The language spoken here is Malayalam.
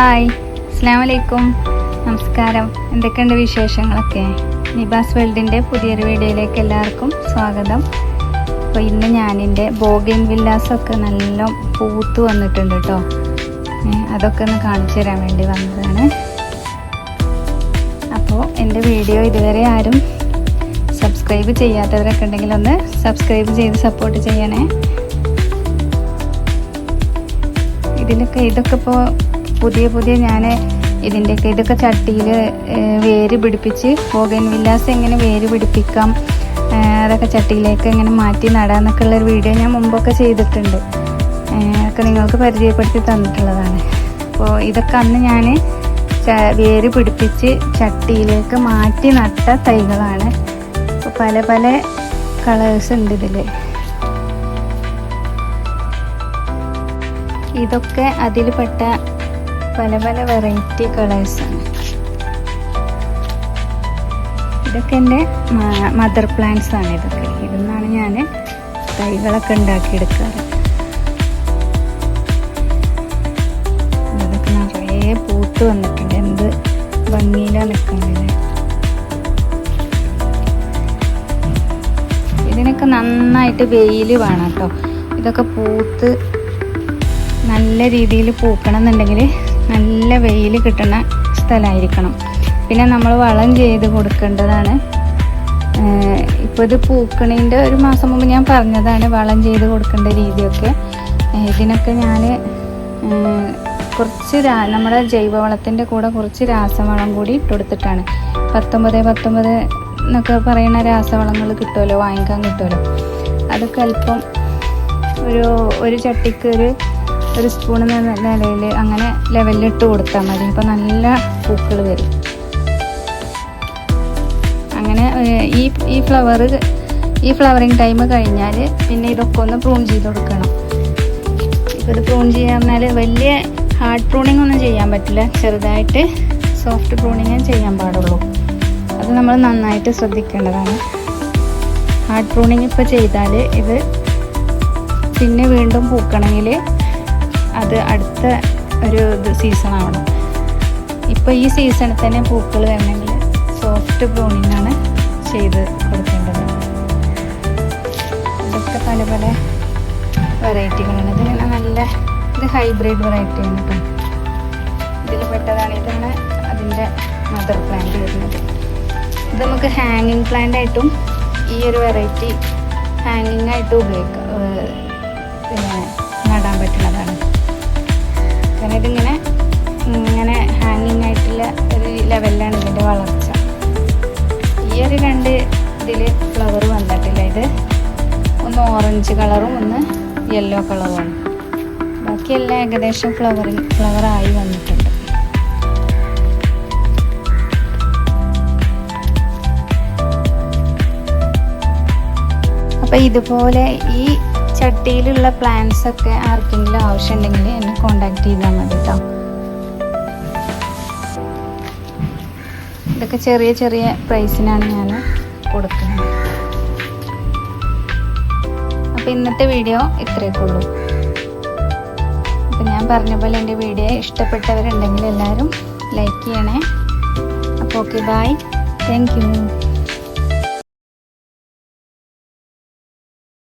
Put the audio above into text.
ഹായ് അസ്സാം വലൈക്കും നമസ്കാരം. എന്തൊക്കെയുണ്ട് വിശേഷങ്ങളൊക്കെ? നിബാസ് വേൾഡിന്റെ പുതിയൊരു വീഡിയോയിലേക്ക് എല്ലാവർക്കും സ്വാഗതം. അപ്പോൾ ഇന്ന് ഞാനിന്റെ ബോഗിൻ വില്ലാസൊക്കെ നല്ല പൂത്ത് വന്നിട്ടുണ്ട് കേട്ടോ അതൊക്കെ ഒന്ന് കാണിച്ചു തരാൻ വേണ്ടി വന്നതാണ്. അപ്പോൾ എന്റെ വീഡിയോ ഇതുവരെ ആരും സബ്സ്ക്രൈബ് ചെയ്യാത്തവരൊക്കെ ഉണ്ടെങ്കിൽ ഒന്ന് സബ്സ്ക്രൈബ് ചെയ്ത് സപ്പോർട്ട് ചെയ്യണേ. ഇതിലൊക്കെ ഇതൊക്കെ ഇപ്പോൾ പുതിയ പുതിയ ഞാൻ ഇതിന്റെയൊക്കെ ഇതൊക്കെ ചട്ടിയിൽ വേര് പിടിപ്പിച്ച് പോകൻ വില്ലാസ് എങ്ങനെ വേര് പിടിപ്പിക്കാം അതൊക്കെ ചട്ടിയിലേക്ക് എങ്ങനെ മാറ്റി നടാന്നൊക്കെ ഉള്ളൊരു വീഡിയോ ഞാൻ മുമ്പൊക്കെ ചെയ്തിട്ടുണ്ട്. അതൊക്കെ നിങ്ങൾക്ക് പരിചയപ്പെടുത്തി തന്നിട്ടുള്ളതാണ്. അപ്പോൾ ഇതൊക്കെ അന്ന് ഞാൻ വേര് പിടിപ്പിച്ച് ചട്ടിയിലേക്ക് മാറ്റി നട്ട തൈകളാണ്. അപ്പോൾ പല പല കളേഴ്സ് ഉണ്ട് ഇതിൽ ഇതൊക്കെ അതിൽപ്പെട്ട പല പല വെറൈറ്റി കളേഴ്സാണ് ഇതൊക്കെ എന്റെ മദർ പ്ലാന്റ്സ് ആണ് ഇതൊക്കെ. ഇതെന്നാണ് ഞാൻ തൈകളൊക്കെ ഉണ്ടാക്കിയെടുക്കാറ്. ഇതൊക്കെ നിറയെ പൂത്ത് വന്നിട്ടുണ്ട്. എന്ത് ഭംഗിയിലാണ് നിൽക്കുന്നത്. ഇതിനൊക്കെ നന്നായിട്ട് വെയിൽ വേണം കേട്ടോ. ഇതൊക്കെ പൂത്ത് നല്ല രീതിയിൽ പൂക്കണം എന്നുണ്ടെങ്കിൽ നല്ല വെയിൽ കിട്ടുന്ന സ്ഥലമായിരിക്കണം. പിന്നെ നമ്മൾ വളം ചെയ്ത് കൊടുക്കേണ്ടതാണ്. ഇപ്പോൾ ഇത് പൂക്കണീന്റെ ഒരു മാസം മുമ്പ് ഞാൻ പറഞ്ഞതാണ് വളം ചെയ്ത് കൊടുക്കേണ്ട രീതിയൊക്കെ. ഇതിനൊക്കെ ഞാൻ കുറച്ച് നമ്മുടെ ജൈവവളത്തിന്റെ കൂടെ കുറച്ച് രാസവളം കൂടി ഇട്ട് കൊടുത്തിട്ടാണ്. പത്തൊമ്പത് പത്തൊമ്പത് എന്നൊക്കെ പറയുന്ന രാസവളങ്ങൾ കിട്ടുമല്ലോ വാങ്ങിക്കാൻ കിട്ടുമല്ലോ. അതൊക്കെ അല്പം ഒരു ഒരു ചട്ടിക്ക് ഒരു ഒരു സ്പൂൺ എന്ന നിലയിൽ അങ്ങനെ ലെവലിൽ ഇട്ട് കൊടുത്താൽ മതി. അപ്പോൾ നല്ല പൂക്കൾ വരും. അങ്ങനെ ഈ ഈ ഫ്ലവർ ഈ ഫ്ലവറിങ് ടൈം കഴിഞ്ഞാൽ പിന്നെ ഇതൊക്കെ ഒന്ന് പ്രൂൺ ചെയ്ത് കൊടുക്കണം. ഇപ്പോൾ ഇത് പ്രൂൺ പറഞ്ഞാൽ വലിയ ഹാർഡ് പ്രൂണിങ് ഒന്നും ചെയ്യാൻ പറ്റില്ല. ചെറുതായിട്ട് സോഫ്റ്റ് പ്രൂണിങ് ചെയ്യാൻ പാടുള്ളൂ. അത് നമ്മൾ നന്നായിട്ട് ശ്രദ്ധിക്കേണ്ടതാണ്. ഹാർഡ് പ്രൂണിങ് ഇപ്പോൾ ചെയ്താൽ ഇത് പിന്നെ വീണ്ടും പൂക്കണമെങ്കിൽ അത് അടുത്ത ഒരു ഇത് സീസൺ ആവണം. ഇപ്പോൾ ഈ സീസണിൽ തന്നെ പൂക്കൾ വരണമെങ്കിൽ സോഫ്റ്റ് പ്രൂണിങ് ആണ് ചെയ്ത് കൊടുക്കേണ്ടത്. ഇതൊക്കെ പല പല വെറൈറ്റികളാണ് ഇതിങ്ങനെ നല്ല ഇത് ഹൈബ്രിഡ് വെറൈറ്റി ആണ് കേട്ടോ ഇതിൽ പെട്ടതാണ് ഇതാണ് അതിന്റെ മദർ പ്ലാന്റ് വരുന്നത്. ഇത് നമുക്ക് ഹാങ്ങിങ് പ്ലാന്റ് ആയിട്ടും ഈ ഒരു വെറൈറ്റി ഹാങ്ങിങ് ആയിട്ടും ഉപയോഗിക്കാം. പിന്നെ നടാൻ പറ്റുന്നതാണ്. കാരണം ഇതിങ്ങനെ ഇങ്ങനെ ഹാങ്ങിങ് ആയിട്ടുള്ള ഒരു ലെവലിലാണ് ഇതിന്റെ വളർച്ച. ഈ ഒരു രണ്ട് ഇതിൽ ഫ്ലവർ വന്നിട്ടില്ല ഇത്. ഒന്ന് ഓറഞ്ച് കളറും ഒന്ന് യെല്ലോ കളറുമാണ് ബാക്കിയെല്ലാം ഏകദേശം ഫ്ലവറിങ് ഫ്ലവറായി വന്നിട്ടുണ്ട്. അപ്പോൾ ഇതുപോലെ ഈ ചട്ടിയിലുള്ള പ്ലാന്റ്സ് ഒക്കെ ആർക്കെങ്കിലും ആവശ്യമുണ്ടെങ്കിൽ എന്നെ കോണ്ടാക്ട് ചെയ്താൽ മതി കേട്ടോ ഇതൊക്കെ ചെറിയ ചെറിയ പ്രൈസിനാണ് ഞാൻ കൊടുക്കുന്നത്. അപ്പോൾ ഇന്നത്തെ വീഡിയോ ഇത്രയൊക്കെ ഉള്ളൂ. അപ്പം ഞാൻ പറഞ്ഞ പോലെ എന്റെ വീഡിയോ ഇഷ്ടപ്പെട്ടവരുണ്ടെങ്കിൽ എല്ലാവരും ലൈക്ക് ചെയ്യണേ. അപ്പോൾ ഓക്കെ ബായ് താങ്ക് യു